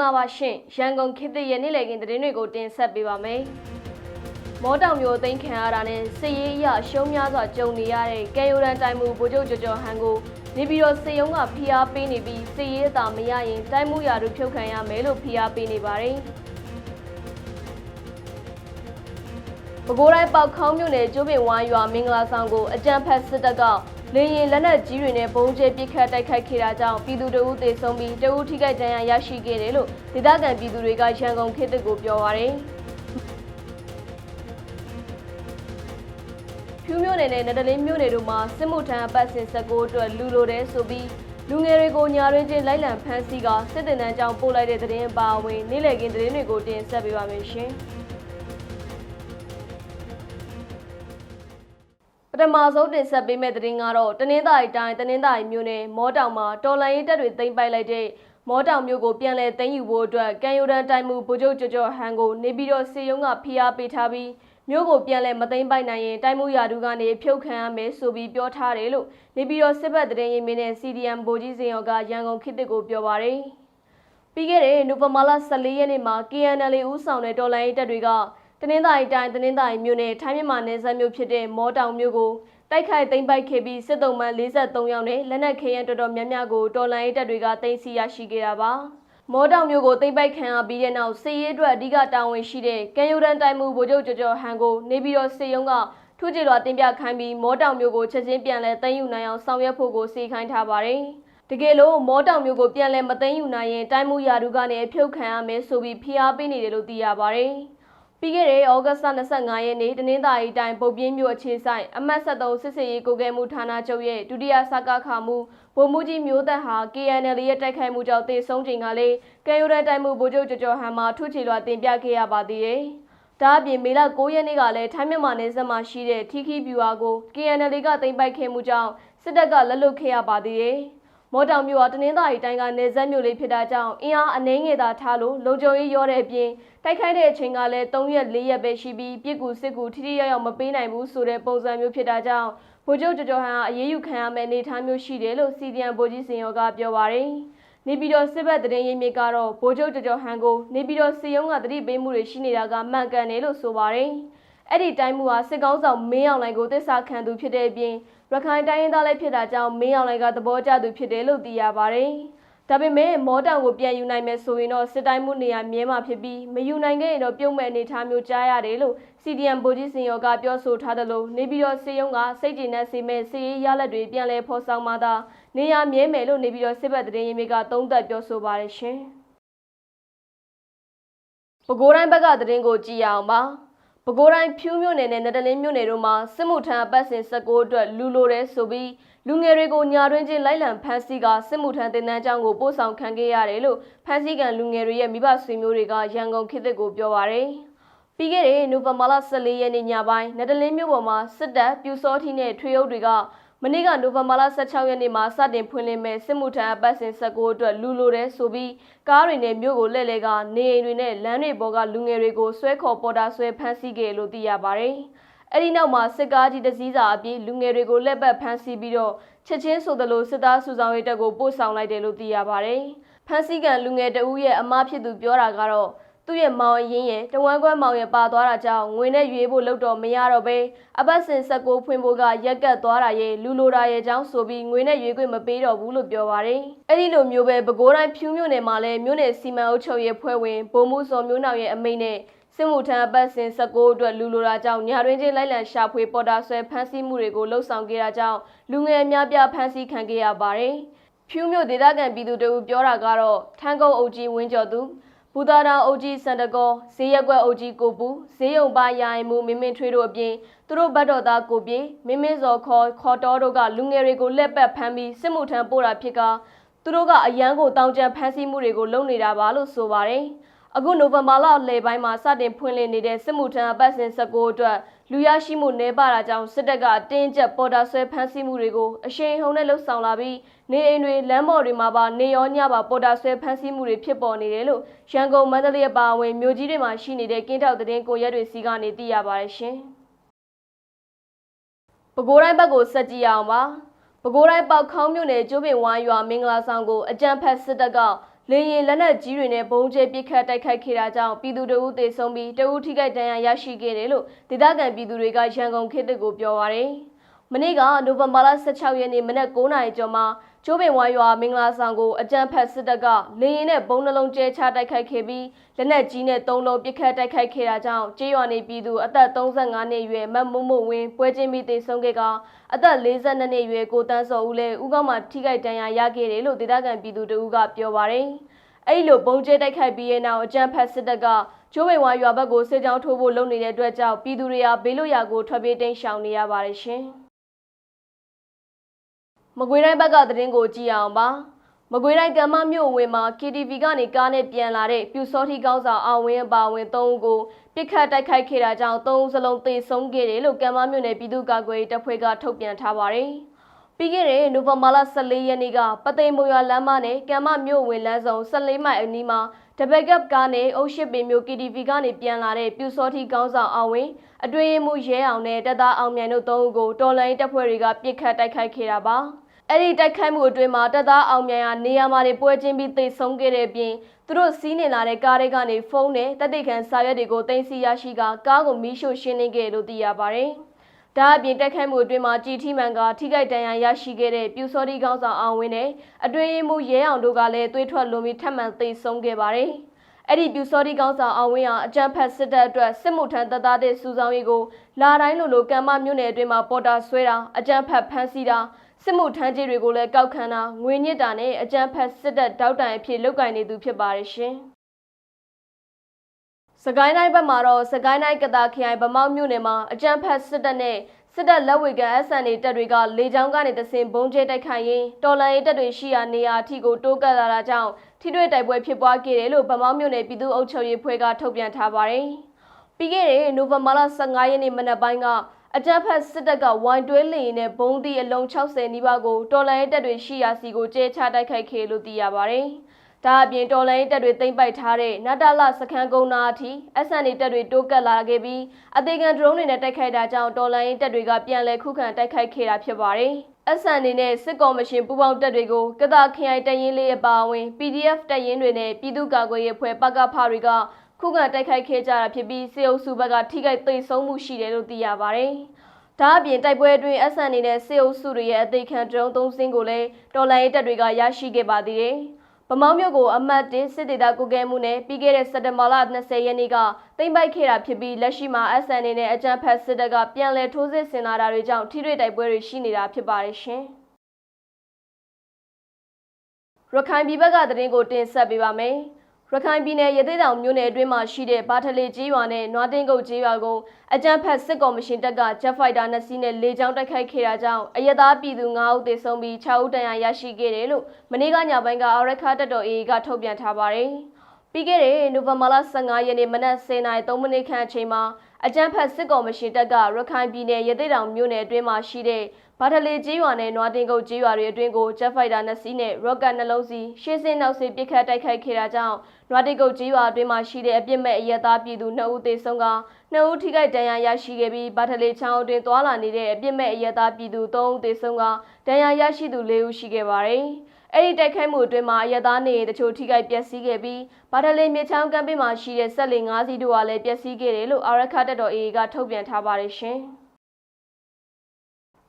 ္ဂလာပါရှင်ရန်ကုန်ခေတ်သစ်ရဲ့နေ့လည်ခင်းသတင်းတွေကိုတင်ဆက်ပေးပါမယ်မောတောင်မျိုးသိမ်းခံရတာနဲ့စစ်ရေးအရရှုံးများစွာကြုံနေရတဲ့ကဲယိုရန်တိုင်မှုဗိုလ်ချုပ်ကျော်ကျော်ဟန်ကိုနေပြီးတော့စေယုံကဖိအားပေးနေပြီးစစ်ရေးအသာမရရင်တိုင်မှုရာတို့ဖြုတ်ခံရမယ်လို့ဖိအားပေးနေပါတယ်ပဲခူးတိုင်းပေါက်ခေါင်းမြို့နယ်ကျိုးပင်ဝိုင်းရွာမင်္ဂလာဆောင်ကိုအကြမ်းဖက်စစ်တပ်က လေရင်လက်နက်ကြီးတွေနဲ့ပုံကျဲပစ်ခတ်တိုက်ခိုက်ခဲ့တာကြောင့်ပြည်သူတအုပ်သေဆုံးပြီးတအုပ်ထိခိုက်ဒဏ်ရာရရှိခဲ့တယ်လို့ဒေသခံပြည်သူတွေကရန်ကုန်ခေတ်သစ်ကိုပြောပါရယ်ဖြူးမြို့နယ်နဲ့နဒလင်းမြို့နယ်တို့မှာစစ်မှုထမ်းအပတ်စဉ်19အတွက်လူလိုတဲ့ဆိုပြီးလူငယ်တွေကိုညာရင်းချင်းလိုက်လံဖမ်းဆီးကစစ်တင်တန်းကြောင့်ပို့လိုက်တဲ့သတင်းအပါအဝင်နေ့လည်ခင်းသတင်းတွေကိုတင်ဆက်ပေးပါမယ်ရှင်။ ထမဆုံးတင်ဆက်ပေးမယ့်သတင်းကတော့တနင်္သာရီတိုင်းတနင်္သာရီမြို့နယ်မောတောင်မှာတော်လိုင်းရေးတပ်တွေသိမ်းပိုက်လိုက်တဲ့မောတောင်မြို့ကိုပြန်လည်သိမ်းယူဖို့အတွက်ကံယူရန်တိုင်မှုဗိုလ်ချုပ်ကျော်ကျော်ဟန်ကိုနေပြီးတော့စီယုံကဖိအားပေးထားပြီးမြို့ကိုပြန်လည်မသိမ်းပိုက်နိုင်ရင်တိုင်မှုရာထူးကနေဖြုတ်ခံရမယ်ဆိုပြီးပြောထားတယ်လို့နေပြီးတော့စစ်ဘက်သတင်းရင်းမြစ်နဲ့ CDM ဗိုလ်ကြီးစင်ရော်ကရန်ကုန်ခေတ်တစ်ကိုပြောပါရယ်ပြီးခဲ့တဲ့နိုဝင်ဘာလ14ရက်နေ့မှာ KNL ဦးဆောင်တဲ့တော်လိုင်းရေးတပ်တွေက တနင်္သာရီတိုင်းတနင်္သာရီမြို့နယ်ထိုင်းမြန်မာနယ်စပ်မြို့ဖြစ်တဲ့မောတောင်မြို့ကိုတိုက်ခိုက်သိမ်းပိုက်ခဲ့ပြီးစစ်တုံးမှန်43ယောက်နဲ့လက်နက်ခဲယမ်းတော်တော်များများကိုတော်လိုင်းရေးတပ်တွေကသိမ်းဆည်းရရှိခဲ့တာပါမောတောင်မြို့ကိုသိမ်းပိုက်ခံရပြီးတဲ့နောက်စစ်ရေးအတွက်အဓိကတာဝန်ရှိတဲ့ကံယူရန်တိုင်မှုဗိုလ်ချုပ်ကျော်ကျော်ဟန်ကိုနေပြီးတော့စစ်ရုံးကထူးခြားလွှာတင်ပြခိုင်းပြီးမောတောင်မြို့ကိုချက်ချင်းပြန်လည်သိမ်းယူနိုင်အောင်ဆောင်ရွက်ဖို့ကိုစီခိုင်းထားပါတယ်။တကယ်လို့မောတောင်မျိုးကိုပြန်လဲမသိမ်းယူနိုင်ရင်တိုင်းမှုရာထူးကနေအဖြုတ်ခံရမယ်ဆိုပြီးဖိအားပေးနေတယ်လို့သိရပါတယ်။ ပြီးခဲ့တဲ့ဩဂတ်စ်လ25ရက်နေ့တနင်္သာရီတိုင်းပုတ်ပြင်းမြို့အခြေဆိုင်အမှတ်73စစ်စေးရေးကိုကဲမှုဌာနချုပ်ရဲ့ဒုတိယစကခမှုဗိုလ်မှူးကြီးမျိုးသက်ဟာ KNL ရဲ့တိုက်ခိုက်မှုကြောင့်တေဆုံးချိန်ကလေးကံယူရန်တိုင်မှုဗိုလ်ချုပ်ကျော်ကျော်ဟန်မှာထုချီလွှာတင်ပြခဲ့ရပါသေးတယ်။ဒါအပြင်မေလ9ရက်နေ့ကလည်းထိုင်းမြန်မာနယ်စပ်မှာရှိတဲ့ထီခီဗျူဟာကို KNL ကတင်ပိုက်ခဲ့မှုကြောင့်စစ်တပ်ကလက်လွတ်ခဲ့ရပါသေးတယ်။ မော်တောင်မြို့ဟာတနင်္သာရီတိုင်းကနေဆက်မြို့လေးဖြစ်တာကြောင့်အင်အားအနှဲငယ်သာထားလို့လုံခြုံရေးရောတဲ့အပြင်တိုက်ခိုက်တဲ့အချိန်ကလည်း3ရက်4ရက်ပဲရှိပြီးပြစ်ကူစစ်ကူထိထိရောက်ရောက်မပေးနိုင်ဘူးဆိုတဲ့ပုံစံမျိုးဖြစ်တာကြောင့်ဗိုလ်ချုပ်ကျော်ကျော်ဟန်ကအရေးယူခံရမယ့်အနေအထားမျိုးရှိတယ်လို့စီဒီအမ်ဗိုလ်ကြီးစင်ရောကပြောပါရယ်နေပြည်တော်စစ်ဘက်တရင်ရင်းမြစ်ကတော့ဗိုလ်ချုပ်ကျော်ကျော်ဟန်ကိုနေပြည်တော်စီယုံကတတိပေးမှုတွေရှိနေတာကမှန်ကန်တယ်လို့ဆိုပါရယ် အဲ့ဒီတိုင်းမှုဟာစစ်ကောင်းဆောင်မင်းအောင်လှိုင်ကိုတစ္ဆာခံသူဖြစ်တဲ့အပြင်ရခိုင်တိုင်းရင်းသားလည်းဖြစ်တာကြောင့်မင်းအောင်လှိုင်ကသဘောကျသူဖြစ်တယ်လို့သိရပါတယ်။ဒါပေမဲ့မောတောင်ကိုပြန်ယူနိုင်မယ်ဆိုရင်တော့စစ်တိုင်းမှုနေရာမြဲမှာဖြစ်ပြီးမယူနိုင်ခဲ့ရင်တော့ပြုတ်မဲ့အနေအထားမျိုးကြားရတယ်လို့ CDM ဗိုလ်ကြီးစင်ရောကပြောဆိုထားတယ်လို့နေပြည်တော်စေယုံကစိတ်ကြည်နဲ့စီမဲ့စီရေးရလက်တွေပြန်လဲဖော်ဆောင်မှသာနေရာမြဲမယ်လို့နေပြည်တော်စစ်ဘက်တရင်ရင်တွေကသုံးသပ်ပြောဆိုပါတယ်ရှင်။ပဲခူးတိုင်းဘက်ကသတင်းကိုကြည့်ရအောင်ပါ။ ပဲခူးတိုင်းဖြူးမြို့နယ်နဲ့နဒလင်းမြို့နယ်တို့မှာစစ်မှုထမ်းအပတ်စဉ်19အတွက်လူလိုတဲ့ဆိုပြီးလူငယ်တွေကိုညာတွင်းချင်းလိုက်လံဖမ်းဆီးကစစ်မှုထမ်းတင်တန်းကျောင်းကိုပို့ဆောင်ခံခဲ့ရတယ်လို့ဖမ်းဆီးခံလူငယ်တွေရဲ့မိဘဆွေမျိုးတွေကရန်ကုန်ခေတ်သစ်ကိုပြောပါရယ်ပြီးခဲ့တဲ့နိုဝင်ဘာလ14ရက်နေ့ညပိုင်းနဒလင်းမြို့ပေါ်မှာစစ်တပ်ပြူစောထီနဲ့ထွေအုပ်တွေက မနေ့ကနိုဝင်ဘာလ16ရက်နေ့မှာစတင်ဖွင့်လှစ်မဲ့စစ်မှုထမ်းအပတ်စဉ်19အတွက်လူလိုတဲ့ဆိုပြီးကားတွေနဲ့မြို့ကိုလှည့်လည်ကနေအိမ်တွေနဲ့လမ်းတွေပေါ်ကလူငယ်တွေကိုဆွဲခေါ်ပေါ်တာဆွဲဖမ်းဆီးခဲ့လို့သိရပါတယ်။အဲ့ဒီနောက်မှာစစ်ကားကြီးတစ်စီးစာအပြည့်လူငယ်တွေကိုလက်ပတ်ဖမ်းဆီးပြီးတော့ချက်ချင်းဆိုသလိုစစ်သားစုဆောင်ရေးတပ်ကိုပို့ဆောင်လိုက်တယ်လို့သိရပါတယ်။ဖမ်းဆီးခံလူငယ်တဦးရဲ့အမဖြစ်သူပြောတာကတော့ သူ့ရဲ့မောင်အရင်ရဲ့တဝမ်းကွဲမောင်ရဲ့ပါသွားတာကြောင့်ငွေနဲ့ရွေးဖို့လုပ်တော့မရတော့ပဲအပတ်စဉ်ဆက်ကိုဖွင့်ဖို့ကရက်ကတ်သွားတာရဲ့လူလိုတာရဲ့ကြောင့်ဆိုပြီးငွေနဲ့ရွေးခွင့်မပေးတော့ဘူးလို့ပြောပါတယ်။အဲ့ဒီလိုမျိုးပဲပဲခူးတိုင်းဖြူးမြို့နယ်မှာလည်းမြို့နယ်စီမံအုပ်ချုပ်ရေးဖွဲ့ဝင်ဗိုလ်မှူးစောမျိုးနောင်ရဲ့အမိန့်နဲ့စစ်မှုထမ်းအပတ်စဉ်19အတွက်လူလိုတာကြောင့်ညာတွင်ချင်းလိုက်လံရှာဖွေပေါ်တာဆွဲဖမ်းဆီးမှုတွေကိုလှုပ်ဆောင်ခဲ့တာကြောင့်လူငယ်အများပြားဖမ်းဆီးခံခဲ့ရပါတယ်။ဖြူးမြို့ဒေသခံပြည်သူတို့ပြောတာကတော့ထန်းကုန်းအုပ်ကြီးဝင်းကျော်သူ ဘူတာတာအုပ်ကြီးစန္ဒကောဈေးရက်ကွက်အုပ်ကြီးကိုပူဈေးရုံပါရိုင်မှုမင်းမင်းထွေးတို့အပြင်သူတို့ဘတ်တော်သားကိုပြေမင်းမင်းစော်ခေါ်ခေါ်တော်တို့ကလူငယ်တွေကိုလက်ပတ်ဖမ်းပြီးစစ်မှုထမ်းပို့တာဖြစ်ကသူတို့ကအရန်ကိုတောင်းကြံဖမ်းဆီးမှုတွေကိုလုပ်နေတာပါလို့ဆိုပါတယ်။အခုနိုဝင်ဘာလလယ်ပိုင်းမှာစတင်ဖွင့်လှစ်နေတဲ့စစ်မှုထမ်းအပတ်စဉ်19အတွက် လူရရှိမှုနှဲပါတာကြောင့်စစ်တပ်ကအတင်းကျပ်ပေါ်တာဆွဲဖမ်းဆီးမှုတွေကိုအရှိန်ဟုန်နဲ့လှုပ်ဆောင်လာပြီးနေအိမ်တွေလမ်းပေါ်တွေမှာပါနေရောညပါပေါ်တာဆွဲဖမ်းဆီးမှုတွေဖြစ်ပေါ်နေတယ်လို့ရန်ကုန်မန္တလေးအပါအဝင်မြို့ကြီးတွေမှာရှိနေတဲ့ကင်းထောက်သတင်းကိုရက်တွေစီကနေသိရပါတယ်ရှင်။ပဲခူးတိုင်းဘက်ကိုဆက်ကြည့်ရအောင်ပါ။ပဲခူးတိုင်းပေါက်ခေါင်းမြို့နယ်ကျိုးပင်ဝိုင်းရွာမင်္ဂလာဆောင်ကိုအကြံဖက်စစ်တပ်က လေရင်လက်နက်ကြီးတွေနဲ့ဘုံကျဲပစ်ခတ်တိုက်ခိုက်ခဲ့တာကြောင့်ပြည်သူတအုပ်သေဆုံးပြီးတအုပ်ထိခိုက်ဒဏ်ရာရရှိခဲ့တယ်လို့ဒေသခံပြည်သူတွေကရန်ကုန်ခေတ်တစ်ကိုပြောပါရယ်မနေ့ကနိုဝင်ဘာလ16ရက်နေ့မနက်9:00နာရီကျော်မှာ ကျိုးပင်ဝိုင်းရွာမင်္ဂလာဆောင်ကိုအကြမ်းဖက်စစ်တပ်ကလေရင်နဲ့ဘုံနှလုံးကျဲချတိုက်ခိုက်ခဲ့ပြီးလက်နက်ကြီးနဲ့သုံးလုံးပစ်ခတ်တိုက်ခိုက်ခဲ့တာကြောင့်ကျေးရွာနေပြည်သူအသက်35နှစ်အရွယ်မတ်မုံမုံဝင်းပွဲချင်းပြီးသေဆုံးခဲ့ကအသက်42နှစ်အရွယ်ကိုတန်းစော်ဦးလည်းဥကောင်းမှာထိခိုက်ဒဏ်ရာရခဲ့တယ်လို့ဒေသခံပြည်သူတဦးကပြောပါရယ်အဲ့လိုပုံကျဲတိုက်ခိုက်ပြီးရဲ့နောက်အကြမ်းဖက်စစ်တပ်ကကျိုးပင်ဝါရွာဘက်ကိုစစ်ကြောင်းထိုးဖို့လုပ်နေတဲ့အတွက်ကြောင့်ပြည်သူတွေဟာဘေးလွတ်ရာကိုထွက်ပြေးတိမ်းရှောင်နေရပါတယ်ရှင်။ မကွေးတိုင်းဘက်ကသတင်းကိုကြည့်အောင်ပါ။မကွေးတိုင်းကမ္မမြို့ဝင်မှာ KTV ကနေကားနဲ့ပြန်လာတဲ့ပြူစောထီကောင်းဆောင်အောင်ဝင်းအပါဝင်၃ဦးကိုပြစ်ခတ်တိုက်ခိုက်ခဲ့တာကြောင့်၃ဦးစလုံးသေဆုံးခဲ့တယ်လို့ကမ္မမြို့နယ်ပြည်သူ့ကာကွယ်ရေးတပ်ဖွဲ့ကထုတ်ပြန်ထားပါတယ်။ပြီးခဲ့တဲ့နိုဝင်ဘာလ14ရက်နေ့ကပသိမ်မွေရွာလမ်းမနဲ့ကံမမြို့ဝင်လမ်းဆောင်14မိုင်အနီးမှာတပက်ကပ်ကားနဲ့အုတ်ရှိပင်မြို့ KTV ကနေပြန်လာတဲ့ပြူစောထီကောင်းဆောင်အောင်ဝင်အတွင်းမှုရဲအောင်နဲ့တပ်သားအောင်မြိုင်တို့သုံးဦးကိုတော်လိုင်းတပ်ဖွဲ့တွေကပြစ်ခတ်တိုက်ခိုက်ခဲ့တာပါ အဲ့ဒီတိုက်ခိုက်မှုအတွင်းမှာတပ်သားအောင်မြိုင်ဟာနေရာမှာနေပွဲချင်းပြီးသိဆုံးခဲ့တဲ့ပြင်သူတို့စီးနေလာတဲ့ကားတွေကနေဖုန်းနဲ့တပ်တိတ်ခံစာရွက်တွေကိုတင်စီရရှိကကားကိုမီးရှို့ရှင်းလင်းခဲ့လို့သိရပါတယ်။ဒါအပြင်တိုက်ခိုက်မှုအတွင်းမှာကြည်ထီမန်ကထိခိုက်ဒဏ်ရာရရှိခဲ့တဲ့ပြူစောတိကောင်းဆောင်အောင်ဝင်းနဲ့အတွင်းမှုရဲအောင်တို့ကလည်းသွေးထွက်လွန်ပြီးထပ်မံသိဆုံးခဲ့ပါတယ်။အဲ့ဒီပြူစောတိကောင်းဆောင်အောင်ဝင်းဟာအကြမ်းဖက်စစ်တပ်အတွက်စစ်မှုထမ်းတပ်သားတဲ့စူဆောင်းရေးကိုလာတိုင်းလိုလိုကံမမြို့နယ်အတွင်းမှာပေါ်တာဆွဲတာအကြမ်းဖက်ဖမ်းဆီးတာ စစ်မှုထမ်းကြီးတွေကိုလည်းကောက်ခံတာငွေညစ်တာနဲ့အကြမ်းဖက်စစ်တပ်တောက်တိုင်အဖြစ်လုပ်ကင်နေသူဖြစ်ပါတယ်ရှင်။စကိုင်းတိုင်းဘက်မှာတော့စကိုင်းတိုင်းကတာခရိုင်ဗမောက်မြို့နယ်မှာအကြမ်းဖက်စစ်တပ်နဲ့စစ်တပ်လက်ဝေကန်အဆန်တွေတပ်တွေကလေကြောင်းကနေတဆင်ဘုံကျဲတိုက်ခိုက်ရင်းတော်လန်ရေးတပ်တွေရှိရာနေရာအထိကိုတိုးကပ်လာတာကြောင့်ထိတွေ့တိုက်ပွဲဖြစ်ပွားခဲ့တယ်လို့ဗမောက်မြို့နယ်ပြည်သူ့အုပ်ချုပ်ရေးဖွဲ့ကထုတ်ပြန်ထားပါတယ်။ပြီးခဲ့တဲ့နိုဝင်ဘာလ15ရက်နေ့မနက်ပိုင်းက အကြမ်းဖက်စစ်တပ်ကဝိုင်တွဲလီနဲ့ဘုံသီးအလုံး60နီးပါးကိုတော်လိုင်းတပ်တွေရှိရာစီကိုကျဲချတိုက်ခိုက်ခဲ့လို့သိရပါတယ်။ဒါအပြင်တော်လိုင်းတပ်တွေသိမ်းပိုက်ထားတဲ့နတလစခန်းကုန်းနာအထိ SND တပ်တွေတိုးကပ်လာခဲ့ပြီးအသေးခံဒရုန်းတွေနဲ့တိုက်ခိုက်တာကြောင့်တော်လိုင်းတပ်တွေကပြန်လည်ခုခံတိုက်ခိုက်ခဲ့တာဖြစ်ပါတယ်။ SND နဲ့စစ်ကော်မရှင်ပူးပေါင်းတပ်တွေကိုကတာခရိုင်တရင်လေးအပါအဝင် PDF တပ်ရင်းတွေနဲ့ပြည်သူ့ကာကွယ်ရေးအဖွဲ့ပကဖတွေက ခုခံတိုက်ခိုက်ခဲ့ကြတာဖြစ်ပြီးစေအုပ်စုဘက်ကထိခိုက်သိမ်းဆုံးမှုရှိတယ်လို့သိရပါတယ်။ဒါအပြင်တိုက်ပွဲအတွင်းအဆန်နေတဲ့စေအုပ်စုတွေရဲ့အသေးခံဒရုန်းသုံးစင်းကိုလည်းတော်လိုင်းရေးတပ်တွေကရရှိခဲ့ပါသေးတယ်။ဗမောင်းမြို့ကိုအမတ်တင်စစ်ဒေသကုကဲမှုနဲ့ပြီးခဲ့တဲ့စက်တင်ဘာလ20ရက်နေ့ကတိမ့်ပိုက်ခဲ့တာဖြစ်ပြီးလက်ရှိမှာအဆန်နေနဲ့အကြမ်းဖက်စစ်တပ်ကပြန်လည်ထိုးစစ်ဆင်လာတာတွေကြောင့်ထိတွေ့တိုက်ပွဲတွေရှိနေတာဖြစ်ပါတယ်ရှင်။ရခိုင်ပြည်ဘက်ကသတင်းကိုတင်ဆက်ပေးပါမယ်။ ရခိုင်ပြည်နယ်ရသေးတောင်မြို့နယ်အတွင်းမှာရှိတဲ့ဘာထလေကြီးရွာနဲ့နွားတင်းကုတ်ကြီးရွာကိုအကြမ်းဖက်စစ်ကော်မရှင်တပ်ကဂျက်ဖိုက်တာနှစ်စီးနဲ့လေကြောင်းတိုက်ခိုက်ခဲ့တာကြောင့်အရသားပြည်သူ9ဦးသေဆုံးပြီး6ဦးဒဏ်ရာရရှိခဲ့တယ်လို့မနေ့ကညပိုင်းကအာရခါတပ်တော် AA ကထုတ်ပြန်ထားပါတယ်။ပြီးခဲ့တဲ့နိုဝင်ဘာလ15ရက်နေ့မနက်10:03မိနစ်ခန့်အချိန်မှာ အကြမ်းဖက်စစ်ကော်မရှင်တပ်ကရခိုင်ပြည်နယ်ရသေးတောင်မြို့နယ်အတွင်းမှာရှိတဲ့ဘာထလေကြီးရွာနဲ့နွားတင်ကုတ်ကြီးရွာတွေအတွင်းကိုဂျက်ဖိုက်တာနှစ်စီးနဲ့ရော့ကတ်နှလုံးစီရှေ့စင်းနောက်စီပစ်ခတ်တိုက်ခိုက်ခဲ့တာကြောင့်နွားတင်ကုတ်ကြီးရွာအတွင်းမှာရှိတဲ့အပြစ်မဲ့အရက်သားပြည်သူ2ဦးသေဆုံးက2ဦးထိခိုက်ဒဏ်ရာရရှိခဲ့ပြီးဘာထလေချောင်းအတွင်းသွာလာနေတဲ့အပြစ်မဲ့အရက်သားပြည်သူ3ဦးသေဆုံးကဒဏ်ရာရရှိသူ4ဦးရှိခဲ့ပါတယ်။ အဲ့ဒီတိုက်ခိုက်မှုအတွင်းမှာရသားနေတချို့ထိခိုက်ပျက်စီးခဲ့ပြီးဗာဒလီမြေချောင်းကမ်းပေးမှာရှိတဲ့ဆက်လီ၅စီးတို့ကလည်းပျက်စီးခဲ့တယ်လို့အာရခတက်တော် AA ကထုတ်ပြန်ထားပါတယ်ရှင်။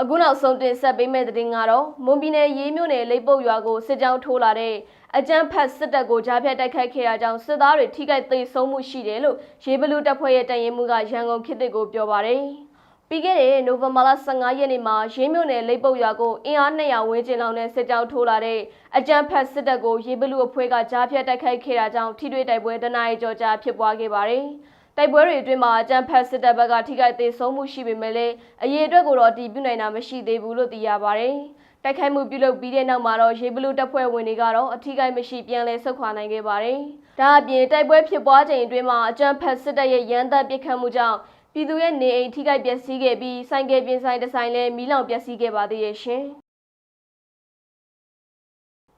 အခုနောက်ဆုံးတင်ဆက်ပေးမယ့်သတင်းကတော့မွန်ပြည်နယ်ရေးမြို့နယ်လိပ်ပုတ်ရွာကိုစစ်ကြောင်းထိုးလာတဲ့အကြမ်းဖက်စစ်တပ်ကိုကြားဖြတ်တိုက်ခိုက်ခဲ့တာကြောင့်စစ်သားတွေထိခိုက်သိမ်းဆုံးမှုရှိတယ်လို့ရေးဘလူးတပ်ဖွဲ့ရဲ့တရင်မှုကရန်ကုန်ခေတ်တစ်ကိုပြောပါတယ်။ ပြီးခဲ့တဲ့နိုဝင်ဘာလ15ရက်နေ့မှာရေးမြို့နယ်လိပ်ပုတ်ရွာကိုအင်အား200ဝန်းကျင်လောက်နဲ့စစ်ကြောင်းထိုးလာတဲ့အကြမ်းဖက်စစ်တပ်ကိုရေးဘလူးအဖွဲ့ကကြားဖြတ်တိုက်ခိုက်ခဲ့တာကြောင့်ထိတွေ့တိုက်ပွဲတနအီကြော်ကြာဖြစ်ပွားခဲ့ပါတယ်။တိုက်ပွဲတွေအတွင်းမှာအကြမ်းဖက်စစ်တပ်ဘက်ကထိခိုက်သေးဆုံးမှုရှိပေမဲ့လည်းအရေးအတွက်ကိုတော့တည်ပြုနိုင်တာမရှိသေးဘူးလို့သိရပါတယ်။တိုက်ခိုက်မှုပြုလုပ်ပြီးတဲ့နောက်မှာတော့ရေဘလူတပ်ဖွဲ့ဝင်တွေကတော့အထိခိုက်မရှိပြန်လည်ဆုတ်ခွာနိုင်ခဲ့ပါတယ်။ဒါအပြင်တိုက်ပွဲဖြစ်ပွားချိန်အတွင်းမှာအကြမ်းဖက်စစ်တပ်ရဲ့ရန်တပ်ပစ်ခတ်မှုကြောင့် ပြည်သူရဲ့နေအိမ်ထိခိုက်ပျက်စီးခဲ့ပြီးဆိုင်ကယ်ပြင်ဆိုင်တစ်ဆိုင်လည်းမီးလောင်ပျက်စီးခဲ့ပါသေးရဲ့ရှင်။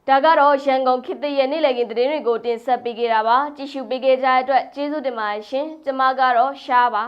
ဒါကတော့ရန်ကုန်ခေတ်သစ်ရဲ့နေ့လည်ခင်းသတင်းတွေကိုတင်ဆက်ပေးခဲ့တာပါကြည့်ရှုပေးခဲ့ကြတဲ့အတွက်ကျေးဇူးတင်ပါတယ်ရှင်ကျမကတော့ရှားပါ